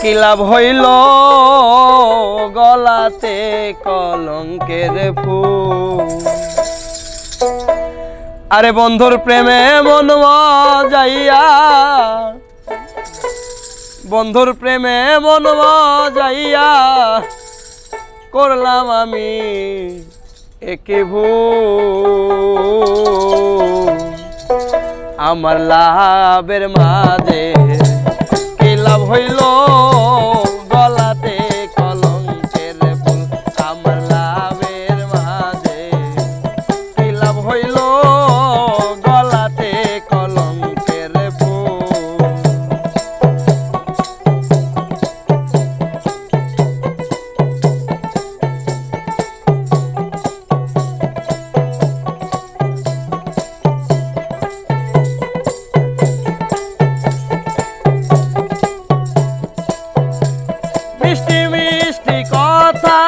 কি লাভ হইল? গলাতে কলঙ্কের ফুল। আরে বন্ধুর প্রেমে মন যাইয়া বন্ধুর প্রেমে মন যাইয়া করলাম আমি একে ভু আমার লাভের মাঝে 回落さ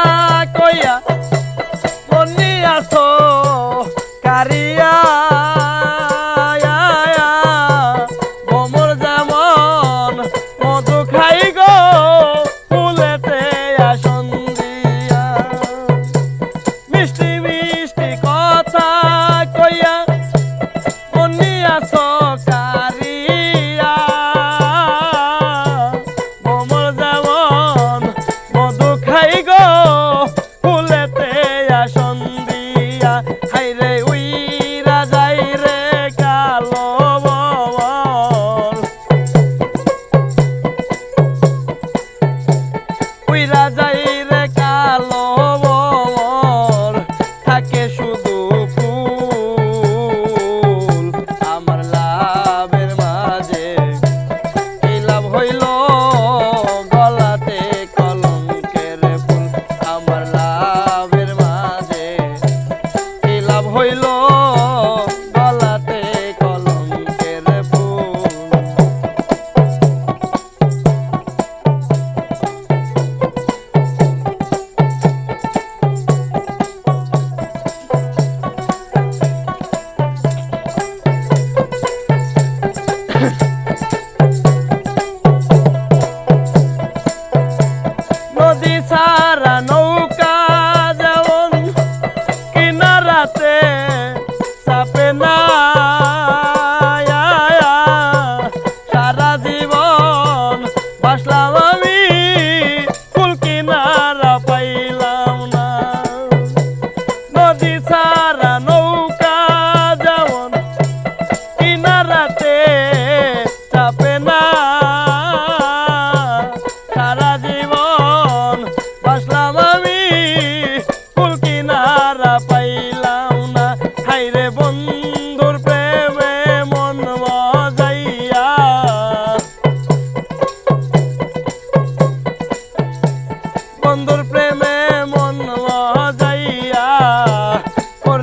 হাতে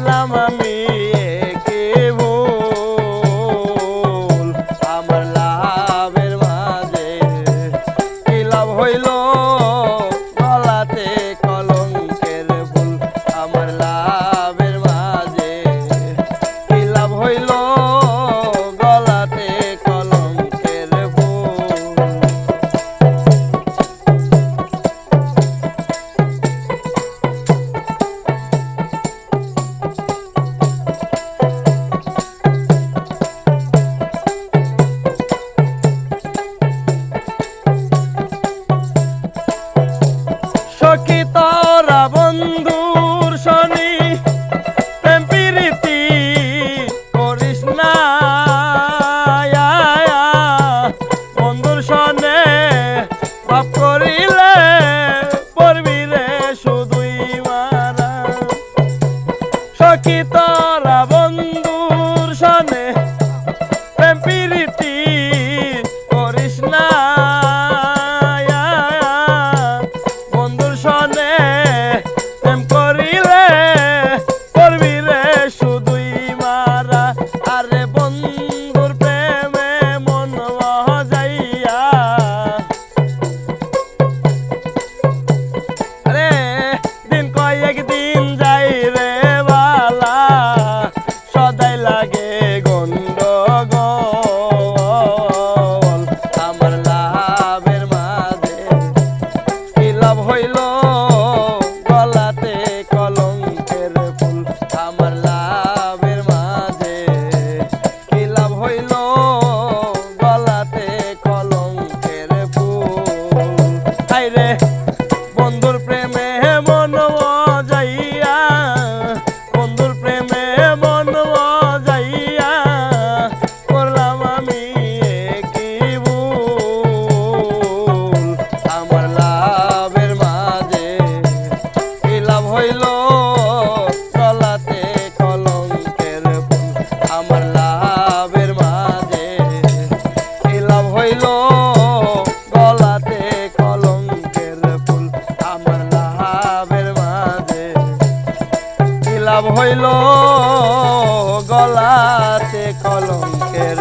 হারালাম আমি। রে, বন্ধুর প্রেমে মন যাইয়া বন্ধুর প্রেমে মন যাইয়া করলাম আমি কি আমার লাভের মাঝে লাভ হইল? কলাতে কলঙ্কের আমার লাভ লাভ হইল গলাতে কলঙ্কের